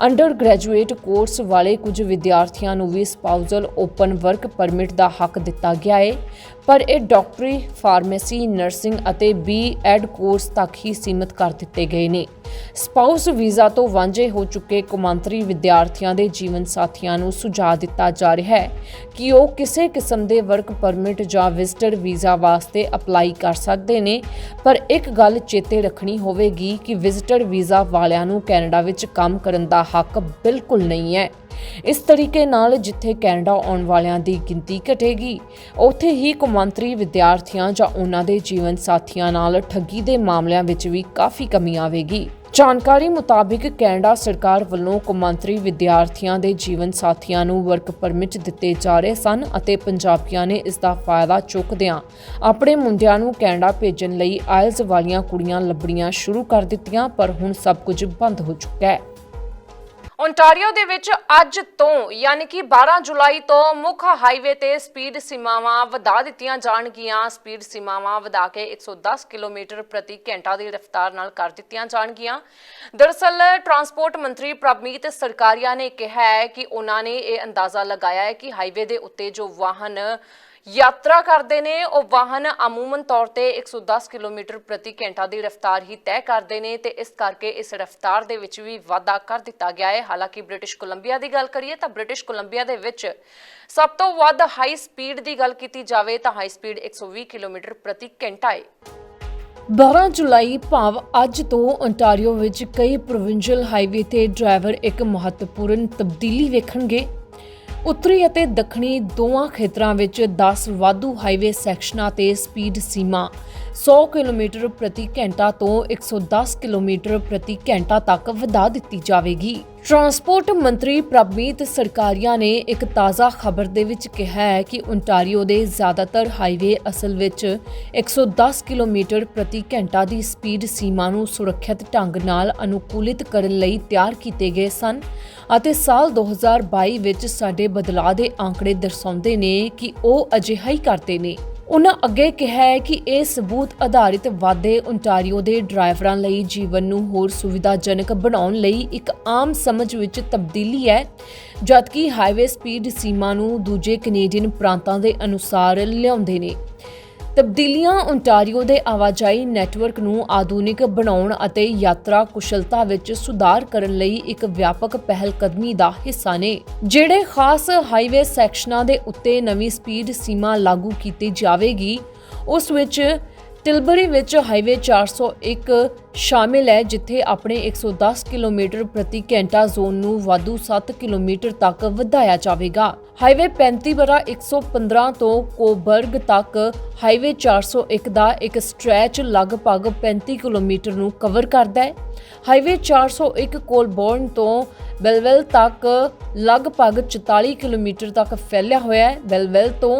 ਅੰਡਰ ਗ੍ਰੈਜੂਏਟ ਕੋਰਸ ਵਾਲੇ ਕੁਝ ਵਿਦਿਆਰਥੀਆਂ ਨੂੰ ਵੀ ਸਪਾਊਸਲ ਓਪਨ ਵਰਕ ਪਰਮਿਟ ਦਾ ਹੱਕ ਦਿੱਤਾ ਗਿਆ ਹੈ ਪਰ ਇਹ ਡਾਕਟਰੀ, ਫਾਰਮੇਸੀ, ਨਰਸਿੰਗ ਅਤੇ ਬੀ ਐਡ ਕੋਰਸ ਤੱਕ ਹੀ ਸੀਮਿਤ ਕਰ ਦਿੱਤੇ ਗਏ ਨੇ। ਸਪਾਊਸ ਵੀਜ਼ਾ ਤੋਂ ਵਾਂਝੇ ਹੋ ਚੁੱਕੇ ਕੌਮਾਂਤਰੀ ਵਿਦਿਆਰਥੀਆਂ ਦੇ ਜੀਵਨ ਸਾਥੀਆਂ ਨੂੰ ਸੁਝਾਅ ਦਿੱਤਾ ਜਾ ਰਿਹਾ ਹੈ ਕਿ ਉਹ ਕਿਸੇ ਕਿਸਮ ਦੇ ਵਰਕ ਪਰਮਿਟ ਜਾਂ ਵਿਜ਼ਟਰ ਵੀਜ਼ਾ ਵਾਸਤੇ ਅਪਲਾਈ ਕਰ ਸਕਦੇ ਨੇ, ਪਰ ਇੱਕ ਗੱਲ ਚੇਤੇ ਰੱਖਣੀ ਹੋਵੇਗੀ ਕਿ ਵਿਜ਼ਟਰ ਵੀਜ਼ਾ ਵਾਲਿਆਂ ਨੂੰ ਕੈਨੇਡਾ ਵਿੱਚ ਕੰਮ ਕਰਨ ਦਾ ਹੱਕ ਬਿਲਕੁਲ ਨਹੀਂ ਹੈ। ਇਸ ਤਰੀਕੇ ਨਾਲ ਜਿੱਥੇ ਕੈਨੇਡਾ ਆਉਣ ਵਾਲਿਆਂ ਦੀ ਗਿਣਤੀ ਘਟੇਗੀ, ਉੱਥੇ ਹੀ ਕੌਮਾਂਤਰੀ ਵਿਦਿਆਰਥੀਆਂ ਜਾਂ ਉਹਨਾਂ ਦੇ ਜੀਵਨ ਸਾਥੀਆਂ ਨਾਲ ਠੱਗੀ ਦੇ ਮਾਮਲਿਆਂ ਵਿੱਚ ਵੀ ਕਾਫੀ ਕਮੀ ਆਵੇਗੀ। ਜਾਣਕਾਰੀ ਮੁਤਾਬਿਕ ਕੈਨੇਡਾ ਸਰਕਾਰ ਵੱਲੋਂ ਕੌਮਾਂਤਰੀ ਵਿਦਿਆਰਥੀਆਂ ਦੇ ਜੀਵਨ ਸਾਥੀਆਂ ਨੂੰ ਵਰਕ ਪਰਮਿਟ ਦਿੱਤੇ ਜਾ ਰਹੇ ਸਨ ਅਤੇ ਪੰਜਾਬੀਆਂ ਨੇ ਇਸ ਦਾ ਫਾਇਦਾ ਚੁੱਕਦਿਆਂ ਆਪਣੇ ਮੁੰਡਿਆਂ ਨੂੰ ਕੈਨੇਡਾ ਭੇਜਣ ਲਈ ਆਇਲਸ ਵਾਲੀਆਂ ਕੁੜੀਆਂ ਲੱਭਣੀਆਂ ਸ਼ੁਰੂ ਕਰ ਦਿੱਤੀਆਂ, ਪਰ ਹੁਣ ਸਭ ਕੁਝ ਬੰਦ ਹੋ ਚੁੱਕਾ ਹੈ। ਓਨਟਾਰੀਓ ਦੇ ਵਿੱਚ ਅੱਜ ਤੋਂ, ਯਾਨੀ ਕਿ 12 ਜੁਲਾਈ ਤੋਂ ਮੁੱਖ ਹਾਈਵੇ ਤੇ ਸਪੀਡ ਸੀਮਾਵਾਂ ਵਧਾ ਦਿੱਤੀਆਂ ਜਾਣਗੀਆਂ। ਸਪੀਡ ਸੀਮਾਵਾਂ ਵਧਾ ਕੇ 110 ਕਿਲੋਮੀਟਰ ਪ੍ਰਤੀ ਘੰਟਾ ਦੀ ਰਫ਼ਤਾਰ ਨਾਲ ਕਰ ਦਿੱਤੀਆਂ ਜਾਣਗੀਆਂ। ਦਰਅਸਲ, ਟਰਾਂਸਪੋਰਟ ਮੰਤਰੀ ਪ੍ਰਭਮੀਤ ਸਰਕਾਰੀਆ ਨੇ ਕਿਹਾ ਹੈ ਕਿ ਉਹਨਾਂ ਨੇ ਇਹ ਅੰਦਾਜ਼ਾ ਲਗਾਇਆ ਹੈ ਕਿ ਹਾਈਵੇ ਦੇ ਉੱਤੇ ਜੋ ਵਾਹਨ ਯਾਤਰਾ ਕਰਦੇ ਨੇ, ਉਹ ਵਾਹਨ ਅਮੂਮਨ ਤੌਰ ਤੇ 110 ਕਿਲੋਮੀਟਰ ਪ੍ਰਤੀ ਘੰਟਾ ਦੀ ਰਫ਼ਤਾਰ ਹੀ ਤੈਅ ਕਰਦੇ ਨੇ ਤੇ ਇਸ ਕਰਕੇ ਇਸ ਰਫ਼ਤਾਰ ਦੇ ਵਿੱਚ ਵੀ ਵਾਧਾ ਕਰ ਦਿੱਤਾ ਗਿਆ ਹੈ। ਹਾਲਾਂਕਿ ਬ੍ਰਿਟਿਸ਼ ਕੋਲੰਬੀਆ ਦੀ ਗੱਲ ਕਰੀਏ ਤਾਂ ਬ੍ਰਿਟਿਸ਼ ਕੋਲੰਬੀਆ ਦੇ ਵਿੱਚ ਸਭ ਤੋਂ ਵੱਧ ਹਾਈ ਸਪੀਡ ਦੀ ਗੱਲ ਕੀਤੀ ਜਾਵੇ ਤਾਂ ਹਾਈ ਸਪੀਡ 120 ਕਿਲੋਮੀਟਰ ਪ੍ਰਤੀ ਘੰਟਾ ਹੈ। 12 ਜੁਲਾਈ ਭਾਵ ਅੱਜ ਤੋਂ ontario ਵਿੱਚ ਕਈ ਪ੍ਰੋਵਿੰਸ਼ੀਅਲ ਹਾਈਵੇ ਤੇ ਡਰਾਈਵਰ ਇੱਕ ਮਹੱਤਵਪੂਰਨ ਤਬਦੀਲੀ ਵੇਖਣਗੇ। ਉੱਤਰੀ ਅਤੇ ਦੱਖਣੀ ਦੋਵਾਂ ਖੇਤਰਾਂ ਵਿੱਚ 10 ਵਾਧੂ ਹਾਈਵੇ ਸੈਕਸ਼ਨਾਂ ਤੇ ਸਪੀਡ ਸੀਮਾ। 100 ਕਿਲੋਮੀਟਰ ਪ੍ਰਤੀ ਘੰਟਾ ਤੋਂ 110 ਕਿਲੋਮੀਟਰ ਪ੍ਰਤੀ ਘੰਟਾ ਤੱਕ ਵਧਾ ਦਿੱਤੀ ਜਾਵੇਗੀ। ਟਰਾਂਸਪੋਰਟ ਮੰਤਰੀ ਪ੍ਰਭਮੀਤ ਸਰਕਾਰੀਆ ਨੇ ਇੱਕ ਤਾਜ਼ਾ ਖਬਰ ਦੇ ਵਿੱਚ ਕਿਹਾ ਹੈ ਕਿ ਓਨਟਾਰੀਓ ਦੇ ਜ਼ਿਆਦਾਤਰ ਹਾਈਵੇ ਅਸਲ ਵਿੱਚ 110 ਕਿਲੋਮੀਟਰ ਪ੍ਰਤੀ ਘੰਟਾ ਦੀ ਸਪੀਡ ਸੀਮਾ ਨੂੰ ਸੁਰੱਖਿਅਤ ਢੰਗ ਨਾਲ ਅਨੁਕੂਲਿਤ ਕਰਨ ਲਈ ਤਿਆਰ ਕੀਤੇ ਗਏ ਸਨ ਅਤੇ ਸਾਲ 2022 ਵਿੱਚ ਸਾਡੇ ਬਦਲਾਅ ਦੇ ਆંકੜੇ ਦਰਸਾਉਂਦੇ ਨੇ ਕਿ ਉਹ ਅਜਿਹਾ ਹੀ ਕਰਦੇ ਨੇ। ਉਹਨਾਂ ਅੱਗੇ ਕਿਹਾ ਹੈ ਕਿ ਇਹ ਸਬੂਤ ਆਧਾਰਿਤ ਵਾਧੇ ਓਨਟਾਰੀਓ ਦੇ ਡਰਾਈਵਰਾਂ ਲਈ ਜੀਵਨ ਨੂੰ ਹੋਰ ਸੁਵਿਧਾਜਨਕ ਬਣਾਉਣ ਲਈ ਇੱਕ ਆਮ ਸਮਝ ਵਿੱਚ ਤਬਦੀਲੀ ਹੈ, ਜਦਕਿ ਹਾਈਵੇ ਸਪੀਡ ਸੀਮਾ ਨੂੰ ਦੂਜੇ ਕੈਨੇਡੀਅਨ ਪ੍ਰਾਂਤਾਂ ਦੇ ਅਨੁਸਾਰ ਲਿਆਉਂਦੇ ਨੇ। ਤਬਦੀਲੀਆਂ ਓਨਟਾਰੀਓ ਦੇ ਆਵਾਜਾਈ ਨੈਟਵਰਕ ਨੂੰ ਆਧੁਨਿਕ ਬਣਾਉਣ ਅਤੇ ਯਾਤਰਾ ਕੁਸ਼ਲਤਾ ਵਿੱਚ ਸੁਧਾਰ ਕਰਨ ਲਈ ਇੱਕ ਵਿਆਪਕ ਪਹਿਲਕਦਮੀ ਦਾ ਹਿੱਸਾ ਨੇ। ਜਿਹੜੇ ਖਾਸ ਹਾਈਵੇ ਸੈਕਸ਼ਨਾਂ ਦੇ ਉੱਤੇ ਨਵੀਂ ਸਪੀਡ ਸੀਮਾ ਲਾਗੂ ਕੀਤੀ ਜਾਵੇਗੀ, ਉਸ ਵਿੱਚ ਟਿਲਬਰੀ ਵਿੱਚ ਹਾਈਵੇ 401 ਸ਼ਾਮਿਲ ਹੈ, ਜਿੱਥੇ ਆਪਣੇ 110 ਕਿਲੋਮੀਟਰ ਪ੍ਰਤੀ ਘੰਟਾ ਜ਼ੋਨ ਨੂੰ ਵਾਧੂ 7 ਕਿਲੋਮੀਟਰ ਤੱਕ ਵਧਾਇਆ ਜਾਵੇਗਾ। ਹਾਈਵੇ 35 ਬਰਾ 115 ਤੋਂ ਕੋਬਰਗ ਤੱਕ ਹਾਈਵੇ 401 ਦਾ ਇੱਕ ਸਟ੍ਰੈਚ ਲਗਭਗ 35 ਕਿਲੋਮੀਟਰ ਨੂੰ ਕਵਰ ਕਰਦਾ ਹੈ। ਹਾਈਵੇ 401 ਕੋਲਬੋਰਨ ਤੋਂ ਬੈਲਵੈਲ ਤੱਕ ਲਗਭਗ 44 ਕਿਲੋਮੀਟਰ ਤੱਕ ਫੈਲਿਆ ਹੋਇਆ ਹੈ। ਬੈਲਵੈਲ ਤੋਂ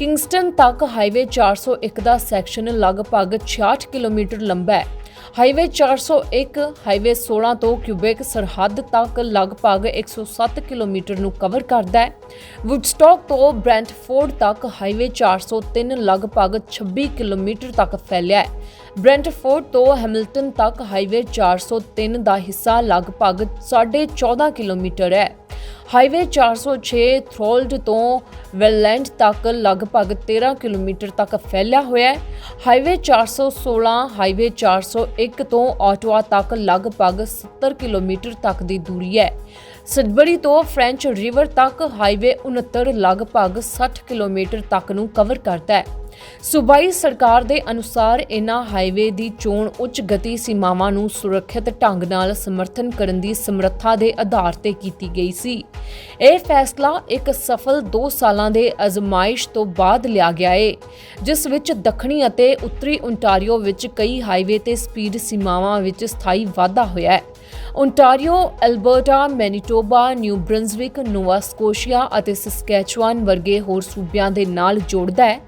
ਕਿੰਗਸਟਨ ਤੱਕ ਹਾਈਵੇ 401 ਦਾ ਸੈਕਸ਼ਨ ਲਗਭਗ 66 ਕਿਲੋਮੀਟਰ ਲੰਬਾ ਹੈ। ਹਾਈਵੇ 401 ਹਾਈਵੇ 16 ਤੋਂ ਕਿਊਬੇਕ ਸਰਹੱਦ ਤੱਕ ਲਗਭਗ 107 ਕਿਲੋਮੀਟਰ ਨੂੰ ਕਵਰ ਕਰਦਾ ਹੈ। ਵੁਡਸਟਾਕ ਤੋਂ ਬ੍ਰੈਂਟਫੋਰਡ ਤੱਕ ਹਾਈਵੇ 403 ਲਗਭਗ 26 ਕਿਲੋਮੀਟਰ ਤੱਕ ਫੈਲਿਆ ਹੈ। ਬ੍ਰੈਂਟਫੋਰਡ ਤੋਂ ਹੈਮਿਲਟਨ ਤੱਕ ਹਾਈਵੇ 403 ਦਾ ਹਿੱਸਾ ਲਗਭਗ 14.5 ਕਿਲੋਮੀਟਰ ਹੈ। ਹਾਈਵੇ 406 ਥਰੋਲਡ ਤੋਂ ਵੈਲੈਂਡ ਤੱਕ ਲਗਭਗ 13 ਕਿਲੋਮੀਟਰ ਤੱਕ ਫੈਲਿਆ ਹੋਇਆ ਹੈ। ਹਾਈਵੇ 416 ਹਾਈਵੇ 401 ਤੋਂ ਆਟਵਾ ਤੱਕ ਲਗਭਗ 70 ਕਿਲੋਮੀਟਰ ਤੱਕ ਦੀ ਦੂਰੀ ਹੈ। ਸਡਬਰੀ ਤੋਂ ਫ੍ਰੈਂਚ ਰਿਵਰ ਤੱਕ ਹਾਈਵੇ 69 ਲਗਭਗ 60 ਕਿਲੋਮੀਟਰ ਤੱਕ ਨੂੰ ਕਵਰ ਕਰਦਾ ਹੈ। ਸੂਬਾਈ ਸਰਕਾਰ ਦੇ ਅਨੁਸਾਰ ਇਨ੍ਹਾਂ ਹਾਈਵੇ ਦੀ ਚੋਣ ਉੱਚ ਗਤੀ ਸੀਮਾਵਾਂ ਨੂੰ ਸੁਰੱਖਿਅਤ ਢੰਗ ਨਾਲ ਸਮਰਥਨ ਕਰਨ ਦੀ ਸਮਰੱਥਾ ਦੇ ਆਧਾਰ ਤੇ ਕੀਤੀ ਗਈ ਸੀ। ਇਹ ਫੈਸਲਾ ਇੱਕ ਸਫਲ 2 ਸਾਲਾਂ ਦੇ ਅਜ਼ਮਾਇਸ਼ ਤੋਂ ਬਾਅਦ ਲਿਆ ਗਿਆ ਹੈ ਜਿਸ ਵਿੱਚ ਦੱਖਣੀ ਅਤੇ ਉੱਤਰੀ ਓਨਟਾਰੀਓ ਵਿੱਚ ਕਈ ਹਾਈਵੇ ਤੇ ਸਪੀਡ ਸੀਮਾਵਾਂ ਵਿੱਚ ਸਥਾਈ ਵਾਧਾ ਹੋਇਆ ਹੈ। Ontario, Alberta, Manitoba, New Brunswick, Nova Scotia ਅਤੇ ਸਸਕੈਚੁਆਨ ਵਰਗੇ ਹੋਰ ਸੂਬਿਆਂ ਦੇ ਨਾਲ ਜੋੜਦਾ ਹੈ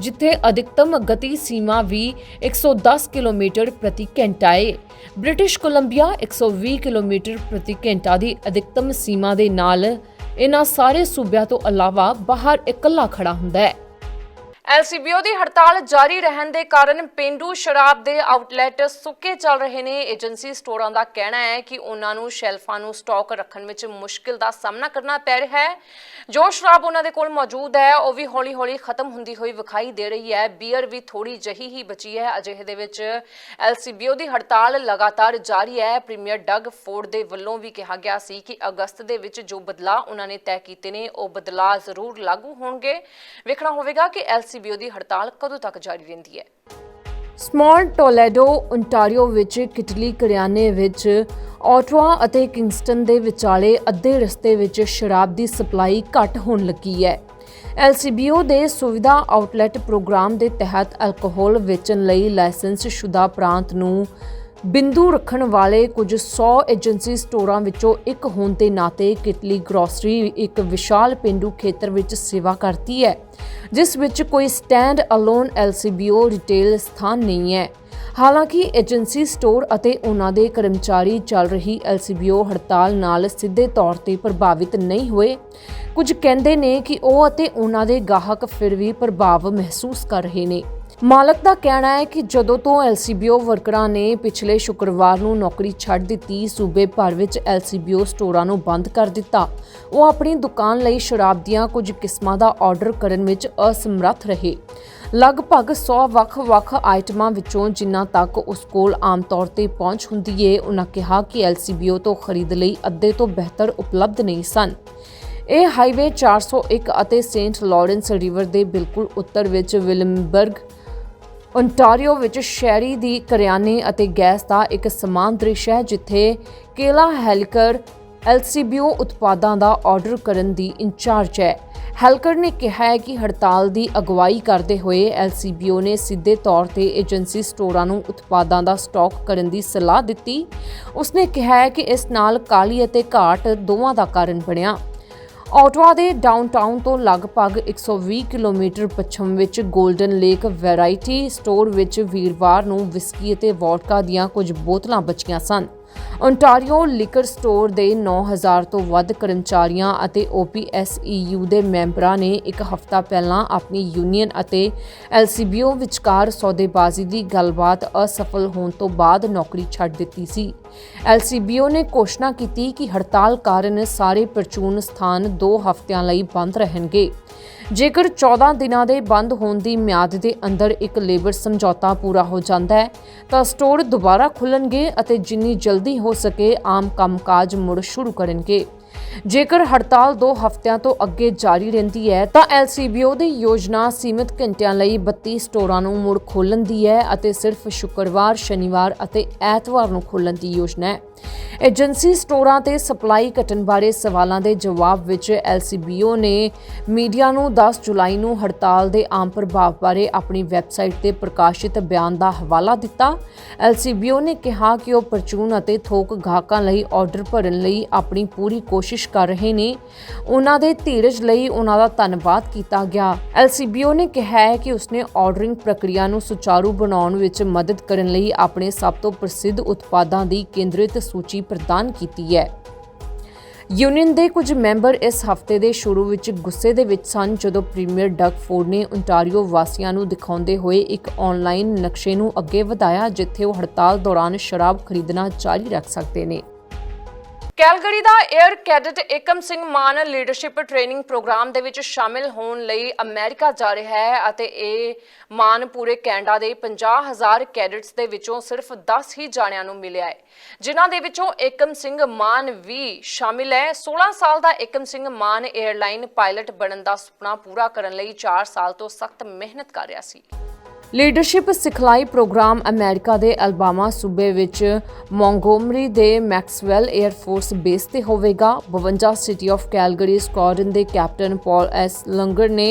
ਜਿੱਥੇ ਅਧਿਕਤਮ ਗਤੀ ਸੀਮਾ ਵੀ 110 ਕਿਲੋਮੀਟਰ ਪ੍ਰਤੀ ਘੰਟਾ ਹੈ ਬ੍ਰਿਟਿਸ਼ ਕੋਲੰਬੀਆ 120 ਕਿਲੋਮੀਟਰ ਪ੍ਰਤੀ ਘੰਟਾ ਦੀ ਅਧਿਕਤਮ ਸੀਮਾ ਦੇ ਨਾਲ ਇਹਨਾਂ ਸਾਰੇ ਸੂਬਿਆਂ ਤੋਂ ਇਲਾਵਾ ਬਾਹਰ ਇਕੱਲਾ ਖੜਾ ਹੁੰਦਾ ਹੈ। ਐਲਸੀਬੀਓ ਦੀ ਹੜਤਾਲ ਜਾਰੀ ਰਹਿਣ ਦੇ ਕਾਰਨ ਪਿੰਡੂ ਸ਼ਰਾਬ ਦੇ ਆਊਟਲੈਟ ਸੁੱਕੇ ਚੱਲ ਰਹੇ ਨੇ। ਏਜੰਸੀ ਸਟੋਰਾਂ ਦਾ ਕਹਿਣਾ ਹੈ ਕਿ ਉਹਨਾਂ ਨੂੰ ਸ਼ੈਲਫਾਂ ਨੂੰ ਸਟਾਕ ਰੱਖਣ ਵਿੱਚ ਮੁਸ਼ਕਿਲ ਦਾ ਸਾਹਮਣਾ ਕਰਨਾ ਪੈ ਰਿਹਾ ਹੈ। ਜੋ ਸ਼ਰਾਬ ਉਹਨਾਂ ਦੇ ਕੋਲ ਮੌਜੂਦ ਹੈ, ਉਹ ਵੀ ਹੌਲੀ-ਹੌਲੀ ਖਤਮ ਹੁੰਦੀ ਹੋਈ ਵਿਖਾਈ ਦੇ ਰਹੀ ਹੈ। ਬੀਅਰ ਵੀ ਥੋੜੀ ਜਹੀ ਹੀ ਬਚੀ ਹੈ। ਅਜਿਹੇ ਦੇ ਵਿੱਚ ਐਲਸੀਬੀਓ ਦੀ ਹੜਤਾਲ ਲਗਾਤਾਰ ਜਾਰੀ ਹੈ। ਪ੍ਰੀਮੀਅਰ ਡਗ ਫੋਰਡ ਦੇ ਵੱਲੋਂ ਵੀ ਕਿਹਾ ਗਿਆ ਸੀ ਕਿ ਅਗਸਤ ਦੇ ਵਿੱਚ ਜੋ ਬਦਲਾਅ ਉਹਨਾਂ ਨੇ ਤੈਅ ਕੀਤੇ ਨੇ, ਉਹ ਬਦਲਾਅ ਜ਼ਰੂਰ ਲਾਗੂ ਹੋਣਗੇ। ਵੇਖਣਾ ਹੋਵੇਗਾ ਕਿ ਐਲਸੀਬੀਓ ਦੀ ਹੜਤਾਲ ਕਦੋਂ ਤੱਕ ਜਾਰੀ ਰਹਿੰਦੀ ਹੈ? ਸਮਾਲ ਟੋਲੇਡੋ ਓਨਟਾਰੀਓ ਵਿੱਚ ਕਿਟਲੀ ਕਰਿਆਨੇ ਵਿੱਚ ਆਟਵਾ ਅਤੇ ਕਿੰਗਸਟਨ ਦੇ ਵਿਚਾਲੇ ਅੱਧੇ ਰਸਤੇ ਵਿੱਚ ਸ਼ਰਾਬ ਦੀ ਸਪਲਾਈ ਘੱਟ ਹੋਣ ਲੱਗੀ ਹੈ। ਐਲਸੀਬੀਓ ਦੇ ਸੁਵਿਧਾ ਆਊਟਲੈਟ ਪ੍ਰੋਗਰਾਮ ਦੇ ਤਹਿਤ ਅਲਕੋਹਲ ਵੇਚਣ ਲਈ ਲਾਇਸੈਂਸ ਸ਼ੁਦਾ ਪ੍ਰਾਂਤ ਨੂੰ ਬਿੰਦੂ ਰੱਖਣ ਵਾਲੇ ਕੁਝ 100 ਏਜੰਸੀ ਸਟੋਰਾਂ ਵਿੱਚੋਂ ਇੱਕ ਹੋਣ ਦੇ ਨਾਤੇ ਕਿਟਲੀ ਗਰੋਸਰੀ ਇੱਕ ਵਿਸ਼ਾਲ ਪਿੰਡੂ ਖੇਤਰ ਵਿੱਚ ਸੇਵਾ ਕਰਦੀ ਹੈ, ਜਿਸ ਵਿੱਚ ਕੋਈ ਸਟੈਂਡ ਅਲੋਨ ਐਲਸੀਬੀਓ ਰਿਟੇਲ ਸਥਾਨ ਨਹੀਂ ਹੈ। ਹਾਲਾਂਕਿ ਏਜੰਸੀ ਸਟੋਰ ਅਤੇ ਉਹਨਾਂ ਦੇ ਕਰਮਚਾਰੀ ਚੱਲ ਰਹੀ ਐਲਸੀਬੀਓ ਹੜਤਾਲ ਨਾਲ ਸਿੱਧੇ ਤੌਰ ਤੇ ਪ੍ਰਭਾਵਿਤ ਨਹੀਂ ਹੋਏ। ਕੁਝ ਕਹਿੰਦੇ ਨੇ ਕਿ ਉਹ ਅਤੇ ਉਹਨਾਂ ਦੇ ਗਾਹਕ ਫਿਰ ਵੀ ਪ੍ਰਭਾਵ ਮਹਿਸੂਸ ਕਰ ਰਹੇ ਨੇ। ਮਾਲਕ ਦਾ ਕਹਿਣਾ ਹੈ ਕਿ ਜਦੋਂ ਤੋਂ ਐਲਸੀਬੀਓ ਵਰਕਰਾਂ ਨੇ ਪਿਛਲੇ ਸ਼ੁੱਕਰਵਾਰ ਨੂੰ ਨੌਕਰੀ ਛੱਡ ਦਿੱਤੀ, ਸੂਬੇ ਭਰ ਵਿੱਚ ਐਲਸੀਬੀਓ ਸਟੋਰਾਂ ਨੂੰ ਬੰਦ ਕਰ ਦਿੱਤਾ। ਉਹ ਆਪਣੀ ਦੁਕਾਨ ਲਈ ਸ਼ਰਾਬ ਦੀਆਂ ਕੁਝ ਕਿਸਮਾਂ ਦਾ ਆਰਡਰ ਕਰਨ ਵਿੱਚ ਅਸਮਰੱਥ ਰਹੇ। ਲਗਭਗ 100 ਵੱਖ-ਵੱਖ ਆਈਟਮਾਂ ਵਿੱਚੋਂ ਜਿਨ੍ਹਾਂ ਤੱਕ ਉਸ ਕੋਲ ਆਮ ਤੌਰ ਤੇ ਪਹੁੰਚ ਹੁੰਦੀ ਏ ਉਹਨਾਂ ਕਿਹਾ ਕਿ ਐਲਸੀਬੀਓ ਤੋਂ ਖਰੀਦ ਲਈ ਅੱਧੇ ਤੋਂ ਬਿਹਤਰ ਉਪਲਬਧ ਨਹੀਂ ਸਨ। ਇਹ ਹਾਈਵੇ 401 ਅਤੇ ਸੇਂਟ ਲਾਰੈਂਸ ਰਿਵਰ ਦੇ ਬਿਲਕੁਲ ਉੱਤਰ ਵਿੱਚ ਵਿਲਮਬਰਗ ਓਨਟਾਰੀਓ ਵਿੱਚ ਸ਼ਹਿਰੀ ਦੀ ਕਰਿਆਨੇ ਅਤੇ ਗੈਸ ਦਾ ਇੱਕ ਸਮਾਨ ਦ੍ਰਿਸ਼ ਹੈ, ਜਿੱਥੇ ਕੇਲਾ ਹੈਲਕਰ ਐਲਸੀਬੀਓ ਉਤਪਾਦਾਂ ਦਾ ਆਰਡਰ ਕਰਨ ਦੀ ਇੰਚਾਰਜ ਹੈ। ਹੈਲਕਰ ਨੇ ਕਿਹਾ ਹੈ ਕਿ ਹੜਤਾਲ ਦੀ ਅਗਵਾਈ ਕਰਦੇ ਹੋਏ ਐਲਸੀਬੀਓ ਨੇ ਸਿੱਧੇ ਤੌਰ ਤੇ ਏਜੰਸੀ ਸਟੋਰਾਂ ਨੂੰ ਉਤਪਾਦਾਂ ਦਾ ਸਟਾਕ ਕਰਨ ਦੀ ਸਲਾਹ ਦਿੱਤੀ। ਉਸਨੇ ਕਿਹਾ ਹੈ ਕਿ ਇਸ ਨਾਲ ਕਾਲੀ ਅਤੇ ਘਾਟ ਦੋਵਾਂ ਦਾ ਕਾਰਨ ਬਣਿਆ। ਆਟਵਾ ਦੇ ਡਾਊਨਟਾਊਨ ਤੋਂ ਲਗਭਗ 120 ਕਿਲੋਮੀਟਰ ਪੱਛਮ ਵਿੱਚ 골ਡਨ ਲੇਕ ਵੈਰਾਈਟੀ ਸਟੋਰ ਵਿੱਚ ਵੀਰਵਾਰ ਨੂੰ ਵਿਸਕੀ ਅਤੇ ਵੋਡਕਾ ਦੀਆਂ ਕੁਝ ਬੋਤਲਾਂ ਬਚੀਆਂ ਸਨ। ਓਨਟਾਰੀਓ ਲਿਕਰ ਸਟੋਰ ਦੇ 9000 ਤੋਂ ਵੱਧ ਕਰਮਚਾਰੀਆਂ ਅਤੇ OPSEU ਦੇ ਮੈਂਬਰਾਂ ਨੇ ਇੱਕ ਹਫ਼ਤਾ ਪਹਿਲਾਂ ਆਪਣੀ ਯੂਨੀਅਨ ਅਤੇ LCBO ਵਿਚਕਾਰ ਸੌਦੇਬਾਜ਼ੀ ਦੀ ਗੱਲਬਾਤ ਅਸਫਲ ਹੋਣ ਤੋਂ ਬਾਅਦ ਨੌਕਰੀ ਛੱਡ ਦਿੱਤੀ ਸੀ। LCBO ਨੇ ਘੋਸ਼ਣਾ ਕੀਤੀ ਕਿ ਹੜਤਾਲ ਕਾਰਨ ਸਾਰੇ ਪ੍ਰਚੂਨ ਸਥਾਨ 2 ਹਫ਼ਤਿਆਂ ਲਈ ਬੰਦ ਰਹਿਣਗੇ। ਜੇਕਰ 14 ਦਿਨਾਂ ਦੇ ਬੰਦ ਹੋਣ ਦੀ ਮਿਆਦ ਦੇ ਅੰਦਰ ਇੱਕ ਲੇਬਰ ਸਮਝੌਤਾ ਪੂਰਾ ਹੋ ਜਾਂਦਾ ਹੈ, ਤਾਂ ਸਟੋਰ ਦੁਬਾਰਾ ਖੁੱਲਣਗੇ ਅਤੇ ਜਿੰਨੀ ਜਲਦੀ ਹੋ ਸਕੇ ਆਮ ਕੰਮਕਾਜ ਮੁੜ ਸ਼ੁਰੂ ਕਰਨਗੇ। ਜੇਕਰ ਹੜਤਾਲ 2 ਹਫ਼ਤਿਆਂ ਤੋਂ ਅੱਗੇ ਜਾਰੀ ਰਹਿੰਦੀ ਹੈ ਤਾਂ LCBO ਦੀ ਯੋਜਨਾ ਸੀਮਿਤ ਘੰਟਿਆਂ ਲਈ 32 ਸਟੋਰਾਂ ਨੂੰ ਮੁੜ ਖੋਲ੍ਹਣ ਦੀ ਹੈ ਅਤੇ ਸਿਰਫ ਸ਼ੁੱਕਰਵਾਰ, ਸ਼ਨੀਵਾਰ ਅਤੇ ਐਤਵਾਰ ਨੂੰ ਖੋਲ੍ਹਣ ਦੀ ਯੋਜਨਾ ਹੈ। ਏਜੰਸੀ ਸਟੋਰਾਂ ਤੇ ਸਪਲਾਈ ਘਟਣ ਬਾਰੇ ਸਵਾਲਾਂ ਦੇ ਜਵਾਬ ਵਿੱਚ LCBO ਨੇ ਮੀਡੀਆ ਨੂੰ 10 ਜੁਲਾਈ ਨੂੰ ਹੜਤਾਲ ਦੇ ਆਮ ਪ੍ਰਭਾਵ ਬਾਰੇ ਆਪਣੀ ਵੈਬਸਾਈਟ ਤੇ ਪ੍ਰਕਾਸ਼ਿਤ ਬਿਆਨ ਦਾ ਹਵਾਲਾ ਦਿੱਤਾ। LCBO ਨੇ ਕਿਹਾ ਕਿ ਉਹ ਪਰਚੂਨ ਅਤੇ ਥੋਕ ਗਾਹਕਾਂ ਲਈ ਆਰਡਰ ਭਰਨ ਲਈ ਆਪਣੀ ਪੂਰੀ ਕੋਸ਼ਿਸ਼ ਕਰ ਰਹੇ ਨੇ। ਉਹਨਾਂ ਦੇ ਧੀਰਜ ਲਈ ਉਹਨਾਂ ਦਾ ਧੰਨਵਾਦ ਕੀਤਾ ਗਿਆ। LCBO ਨੇ ਕਿਹਾ ਹੈ ਕਿ ਉਸਨੇ ਆਰਡਰਿੰਗ ਪ੍ਰਕਿਰਿਆ ਨੂੰ ਸੁਚਾਰੂ ਬਣਾਉਣ ਵਿੱਚ ਮਦਦ ਕਰਨ ਲਈ ਆਪਣੇ ਸਭ ਤੋਂ ਪ੍ਰਸਿੱਧ ਉਤਪਾਦਾਂ ਦੀ ਕੇਂਦਰਿਤ ਸੂਚੀ ਪ੍ਰਦਾਨ ਕੀਤੀ ਹੈ। ਯੂਨੀਅਨ ਦੇ ਕੁਝ ਮੈਂਬਰ ਇਸ ਹਫ਼ਤੇ ਦੇ ਸ਼ੁਰੂ ਵਿੱਚ ਗੁੱਸੇ ਦੇ ਵਿੱਚ ਸਨ ਜਦੋਂ ਪ੍ਰੀਮੀਅਰ ਡਗ ਫੋਰਡ ਨੇ ਓਨਟਾਰੀਓ ਵਾਸੀਆਂ ਨੂੰ ਦਿਖਾਉਂਦੇ ਹੋਏ ਇੱਕ ਆਨਲਾਈਨ ਨਕਸ਼ੇ ਨੂੰ ਅੱਗੇ ਵਧਾਇਆ, ਜਿੱਥੇ ਉਹ ਹੜਤਾਲ ਦੌਰਾਨ ਸ਼ਰਾਬ ਖਰੀਦਣਾ ਜਾਰੀ ਰੱਖ ਸਕਦੇ ਨੇ। ਕੈਲਗਰੀ ਦਾ air cadet Ekam Singh Mann leadership training program ਦੇ ਵਿੱਚ ਸ਼ਾਮਿਲ ਹੋਣ ਲਈ ਅਮਰੀਕਾ ਜਾ ਰਿਹਾ ਹੈ ਅਤੇ ਇਹ ਮਾਨ ਪੂਰੇ ਕੈਨੇਡਾ ਦੇ 50000 ਕੈਡਟਸ ਦੇ ਵਿੱਚੋਂ ਸਿਰਫ 10 ਹੀ ਜਾਣਿਆਂ ਨੂੰ ਮਿਲਿਆ ਹੈ, ਜਿਨ੍ਹਾਂ ਦੇ ਵਿੱਚੋਂ ਏਕਮ ਸਿੰਘ ਮਾਨ ਵੀ ਸ਼ਾਮਿਲ ਹੈ। 16 ਸਾਲ ਦਾ ਏਕਮ ਸਿੰਘ ਮਾਨ 에ਅਰਲਾਈਨ ਪਾਇਲਟ ਬਣਨ ਦਾ ਸੁਪਨਾ ਪੂਰਾ ਕਰਨ ਲਈ 4 ਸਾਲ ਤੋਂ ਸਖਤ ਮਿਹਨਤ ਕਰ ਰਿਹਾ ਸੀ। ਲੀਡਰਸ਼ਿਪ ਸਿਖਲਾਈ ਪ੍ਰੋਗਰਾਮ ਅਮਰੀਕਾ ਦੇ ਅਲਬਾਮਾ ਸੂਬੇ ਵਿੱਚ ਮੌਂਗੋਮਰੀ ਦੇ ਮੈਕਸਵੈਲ 에ਅਰ ਫੋਰਸ ਬੇਸ ਤੇ ਹੋਵੇਗਾ। 52 ਸਿਟੀ ਆਫ ਕੈਲਗਰੀ ਸਕੁਆਡਰਨ ਦੇ ਕੈਪਟਨ ਪਾਲ ਐਸ ਲੰਗਰ ਨੇ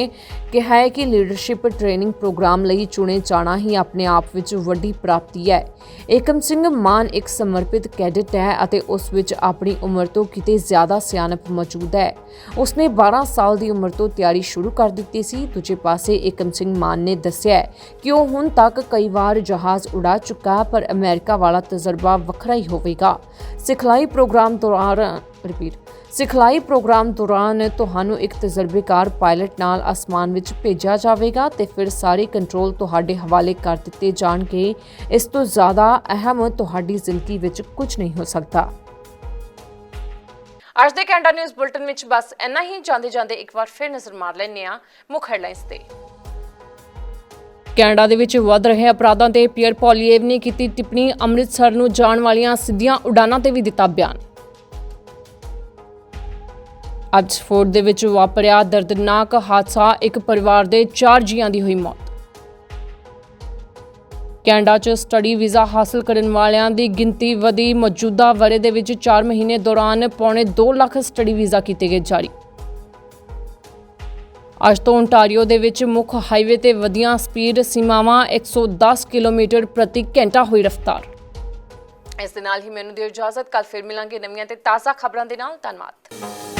ਕਿਹਾ ਹੈ ਕਿ ਲੀਡਰਸ਼ਿਪ ਟ੍ਰੇਨਿੰਗ ਪ੍ਰੋਗਰਾਮ ਲਈ ਚੁਣੇ ਜਾਣਾ ਹੀ ਆਪਣੇ ਆਪ ਵਿੱਚ ਵੱਡੀ ਪ੍ਰਾਪਤੀ ਹੈ। ਏਕਮ ਸਿੰਘ ਮਾਨ ਇੱਕ ਸਮਰਪਿਤ ਕੈਡਟ ਹੈ ਅਤੇ ਉਸ ਵਿੱਚ ਆਪਣੀ ਉਮਰ ਤੋਂ ਕਿਤੇ ਜ਼ਿਆਦਾ ਸਿਆਣਪ ਮੌਜੂਦ ਹੈ। ਉਸਨੇ 12 ਸਾਲ ਦੀ ਉਮਰ ਤੋਂ ਤਿਆਰੀ ਸ਼ੁਰੂ ਕਰ ਦਿੱਤੀ ਸੀ। ਦੂਜੇ ਪਾਸੇ ਏਕਮ ਸਿੰਘ ਮਾਨ ਨੇ ਦੱਸਿਆ ਕਿ ਉਹ ਹੁਣ ਤੱਕ ਕਈ ਵਾਰ ਜਹਾਜ਼ ਉਡਾ ਚੁੱਕਾ ਪਰ ਅਮਰੀਕਾ ਵਾਲਾ ਤਜਰਬਾ ਵੱਖਰਾ ਹੀ ਹੋਵੇਗਾ। ਸਿਖਲਾਈ ਪ੍ਰੋਗਰਾਮ ਦੌਰਾਨ ਰਿਪੀਟ ਸਿਖਲਾਈ ਪ੍ਰੋਗਰਾਮ ਦੌਰਾਨ ਤੁਹਾਨੂੰ ਇੱਕ ਤਜਰਬੇਕਾਰ ਪਾਇਲਟ ਨਾਲ ਅਸਮਾਨ ਵਿੱਚ ਭੇਜਿਆ ਜਾਵੇਗਾ ਤੇ ਫਿਰ ਸਾਰੇ ਕੰਟਰੋਲ ਤੁਹਾਡੇ ਹਵਾਲੇ ਕਰ ਦਿੱਤੇ ਜਾਣਗੇ। ਇਸ ਤੋਂ ਜ਼ਿਆਦਾ ਅਹਿਮ ਤੁਹਾਡੀ ਜ਼ਿੰਦਗੀ ਵਿੱਚ ਕੁਝ ਨਹੀਂ ਹੋ ਸਕਦਾ। ਅੱਜ ਦੇ ਕੈਨੇਡਾ ਨਿਊਜ਼ ਬੁਲਟਨ ਵਿੱਚ ਬਸ ਇੰਨਾ ਹੀ। ਜਾਂਦੇ ਜਾਂਦੇ ਇੱਕ ਵਾਰ ਫਿਰ ਨਜ਼ਰ ਮਾਰ ਲੈਂਦੇ ਆ ਮੁੱਖ ਹੈਡਲਾਈਨਸ ਤੇ। ਕੈਨੇਡਾ ਦੇ ਵਿੱਚ ਵੱਧ ਰਹੇ ਅਪਰਾਧਾਂ ਤੇ ਪੀਅਰ ਪੋਲੀਏਵ ਨੇ ਕੀਤੀ ਟਿੱਪਣੀ। ਅੰਮ੍ਰਿਤਸਰ ਨੂੰ ਜਾਣ ਵਾਲੀਆਂ ਸਿੱਧੀਆਂ ਉਡਾਨਾਂ ਤੇ ਵੀ ਦਿੱਤਾ ਬਿਆਨ। ਆਕਸਫੋਰਡ ਦੇ ਵਿੱਚ ਵਾਪਰਿਆ ਦਰਦਨਾਕ ਹਾਦਸਾ ਇੱਕ ਪਰਿਵਾਰ ਦੇ 4 ਜੀਆਂ ਦੀ ਹੋਈ ਮੌਤ। ਕੈਨੇਡਾ 'ਚ ਸਟੱਡੀ ਵੀਜ਼ਾ ਹਾਸਲ ਕਰਨ ਵਾਲਿਆਂ ਦੀ ਗਿਣਤੀ ਵਧੀ। ਮੌਜੂਦਾ ਵਰੇ ਦੇ ਵਿੱਚ 4 ਮਹੀਨੇ ਦੌਰਾਨ ਪੌਣੇ 2 ਲੱਖ ਸਟੱਡੀ ਵੀਜ਼ਾ ਕੀਤੇ ਗਏ ਜਾਰੀ। ਅੱਜ ਤੋਂ ਓਨਟਾਰੀਓ ਦੇ ਵਿੱਚ ਮੁੱਖ ਹਾਈਵੇ ਤੇ ਵਧੀਆਂ ਸਪੀਡ ਸੀਮਾਵਾਂ 110 ਕਿਲੋਮੀਟਰ ਪ੍ਰਤੀ ਘੰਟਾ ਹੋਈ ਰਫ਼ਤਾਰ। ਇਸ ਦੇ ਨਾਲ ਹੀ ਮੈਨੂੰ ਦਿਓ ਇਜਾਜ਼ਤ। ਕੱਲ ਫਿਰ ਮਿਲਾਂਗੇ ਨਵੀਆਂ ਤੇ ਤਾਜ਼ਾ ਖਬਰਾਂ ਦੇ ਨਾਲ। ਧੰਨਵਾਦ।